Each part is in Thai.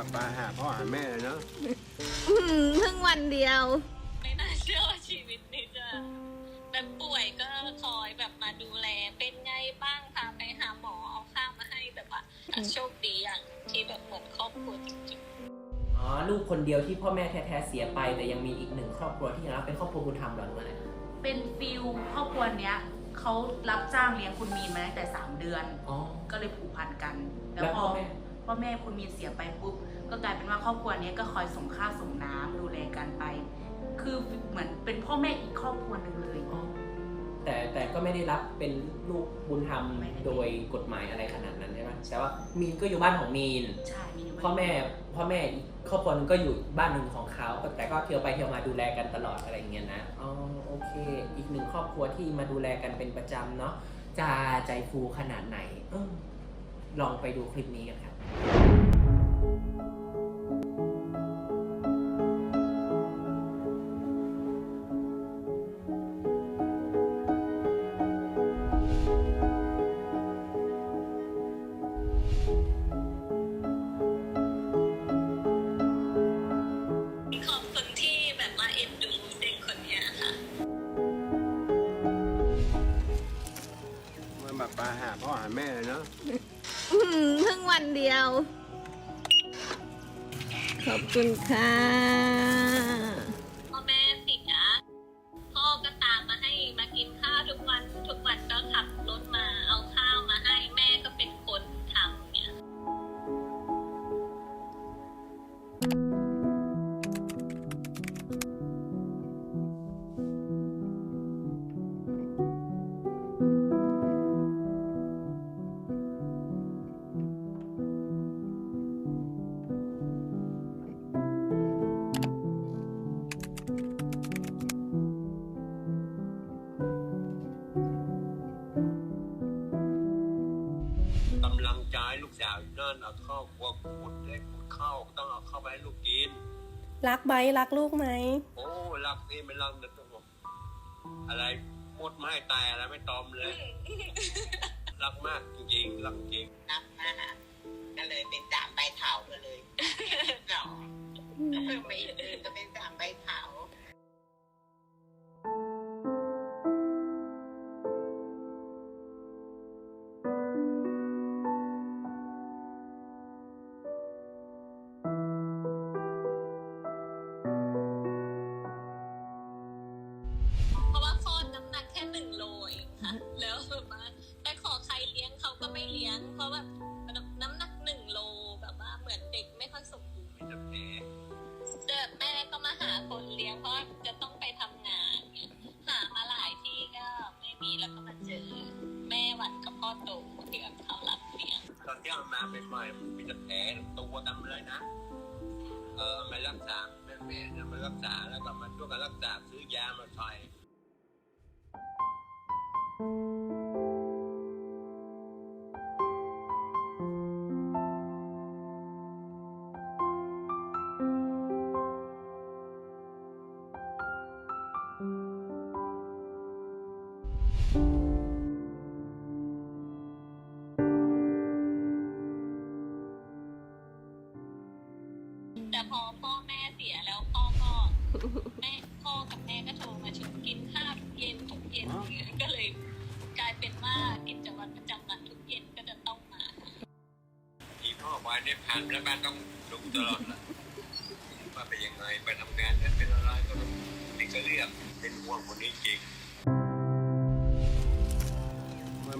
แบบมาหาพ่อหาแม่เลยเนาะอื้อหือเพิ่งวันเดียว ไม่น่าเชื่อว่าชีวิตนี้จะแบบป่วยก็คอยแบบมาดูแล เป็นไงบ้างพาไปหาหมอเอาข้าวมาให้แบบว่าโชคดีอย่างที่แบบเหมือนครอบครัวจริงๆอ๋อลูกคนเดียวที่พ่อแม่แท้ๆเสียไป แต่ยังมีอีกหนึ่งครอบครัวที่ยังรับเป็นครอบครัวบุญธรรมเหรอหรือว่าอะไรเป็นฟิลครอบครัวเนี้ยเขารับจ้างเลี้ยงคุณมีนมาตั้งแต่ 3 เดือน อ๋อก็เลยผูกพันกัน แล้วพ่อแม่ พ่อแม่คุณมีนเสียไปปุ๊บก็กลายเป็นว่าครอบครัวเนี้ยก็คอยส่งข้าวส่งน้ำดูแลกันไป คือเหมือนเป็นพ่อแม่อีกครอบครัวหนึ่งเลยอ๋อแต่แต่ก็ไม่ได้รับเป็นลูกบุญธรรมไม่ได้โดยกฎหมายอะไรขนาดนั้นใช่ไหมแต่ว่ามีนก็อยู่บ้านของมีนใช่มีอยู่พ่อแม่พ่อแม่อีกครอบครัวหนึงก็อยู่บ้านหนึ่งของเขาแต่ก็เที่ยวไปเที่ยวมาดูแลกันตลอดอะไรอย่างเงี้ยนะอ๋อโอเค อีกหนึ่งครอบครัวที่มาดูแลกันเป็นประจำเนาะจะใจฟูขนาดไหนเออ ลองไปดูคลิปนี้กันครับ ขอบคุณค่ะาวอยู่นั่นเอาเข้าวครัวขุดเลยขุดข้าวต้องเอาเข้าไปให้ลูกกิน รักไหมรักลูกไหมโอ้รักนี่ไม่รักนะตัวอะไรมดไม่ให้ตายอะไรไม่ตอมเลย รักมากจริงๆรักจริงนับมากก็เลยเป็นสามใบเถาไปเลยหรอไม่อื่นก็เป็น ไม่เลี้ยงเพราะว่าน้ำหนักหนึ่งโลแบบว่าเหมือนเด็กไม่ค่อยสมบูรณ์มีแต่เดิแม่ก็มาหาคนเลี้ยงเพราะจะต้องไปทำงาน หามาหลายที่ก็ไม่มีแล้วก็มาเจอ แม่หวันกับพ่อโตที่เขารับเลี้ยงตอนที่เอามาใหม่ๆมีแต่แผลตัวดำเลยนะเออมารักษาแม่แม่มารักษาแล้วก็มาช่วยกันรักษาซื้อยามาใส่ แต่พอพ่อแม่เสียแล้วพ่อก็แม่พ่อกับแม่ก็โทรมาชวนกินข้าวทุกเย็นทุกเย็นอย่างเงี้ยก็เลยกลายเป็นว่ากิจวัตรประจำวันทุกเย็นก็จะต้องมาที่พ่อไว้ได้ผ่านแล้วบ้านต้องดูตลอดแหละว่าเป็นยังไงไปทำงานเนี่ยเป็นอะไรก็ต้องนี่ก็เรียกเป็นห่วงคนนี้จริง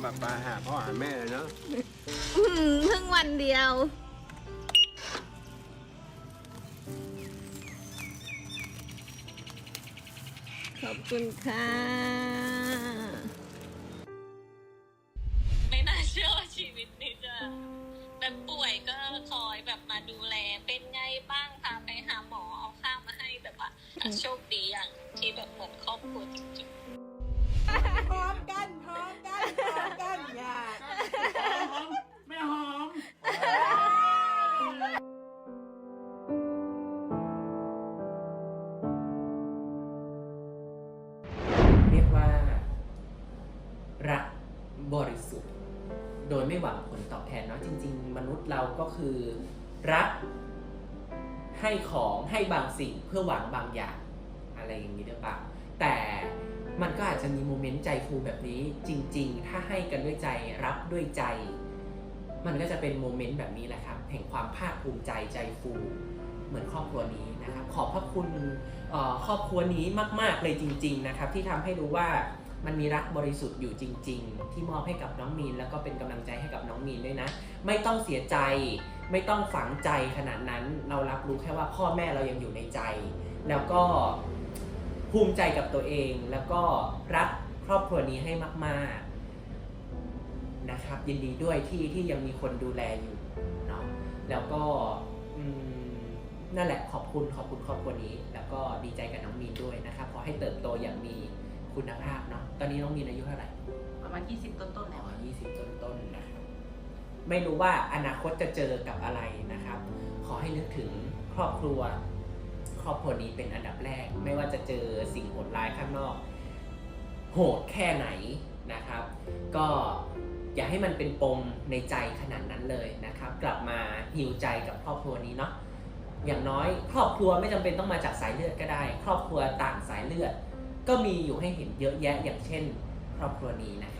มาแบบมาหาพ่อหาแม่เลยเนาะอื้อหือเพิ่งวันเดียว ขอบคุณค่ะไม่น่าเชื่อว่าชีวิตนี้จะแบบป่วยก็คอยแบบมาดูแล เป็นไงบ้างพาไปหาหมอเอาข้าวมาให้แบบว่าโชคดีอย่างที่แบบเหมือนครอบครัวจริงๆ พร้อมกัน ว่า รักบริสุทธิ์ โดยไม่หวังผลตอบแทนเนาะจริง ๆ มนุษย์เราก็คือ รัก ให้ของให้บางสิ่งเพื่อหวังบางอย่าง อะไรอย่างนี้หรือเปล่าแต่มันก็อาจจะมีโมเมนต์ใจฟูแบบนี้ จริง ๆ ถ้าให้กันด้วยใจรับด้วยใจ มันก็จะเป็นโมเมนต์แบบนี้แหละครับแห่งความภาคภูมิใจใจฟู เหมือนครอบครัวนี้นะครับ ขอบพระคุณครอบครัวนี้มาก ๆ เลยจริง ๆ นะครับ ที่ทำให้รู้ว่ามันมีรักบริสุทธิ์อยู่จริง ๆ ที่มอบให้กับน้องมีน แล้วก็เป็นกำลังใจให้กับน้องมีนด้วยนะ ไม่ต้องเสียใจ ไม่ต้องฝังใจขนาดนั้น เรารับรู้แค่ว่าพ่อแม่เรายังอยู่ในใจ แล้วก็ภูมิใจกับตัวเอง แล้วก็รักครอบครัวนี้ให้มาก ๆนะครับ ยินดีด้วยที่ที่ยังมีคนดูแลอยู่เนาะแล้วก็อืม นั่นแหละขอบคุณขอบคุณครอบครัวนี้ แล้วก็ดีใจกับน้องมีนด้วยนะครับขอให้เติบโตอย่างมีคุณภาพเนาะตอนนี้น้องมีนอายุเท่าไหร่ประมาณ 20 ต้นๆแล้วอ๋อ20ต้นต้นๆนะครับไม่รู้ว่าอนาคตจะเจอกับอะไรนะครับ ขอให้นึกถึงครอบครัว ครอบครัวนี้เป็นอันดับแรก ไม่ว่าจะเจอสิ่งโหดร้ายข้างนอก โหดแค่ไหนนะครับ ก็อย่าให้มันเป็นปมในใจขนาดนั้นเลยนะครับ กลับมาหิวใจกับครอบครัวนี้เนาะ อย่างน้อย ครอบครัวไม่จำเป็นต้องมาจากสายเลือดก็ได้ ครอบครัวต่างสายเลือด ก็มีอยู่ให้เห็นเยอะแยะอย่างเช่น ครอบครัวนี้นะครับ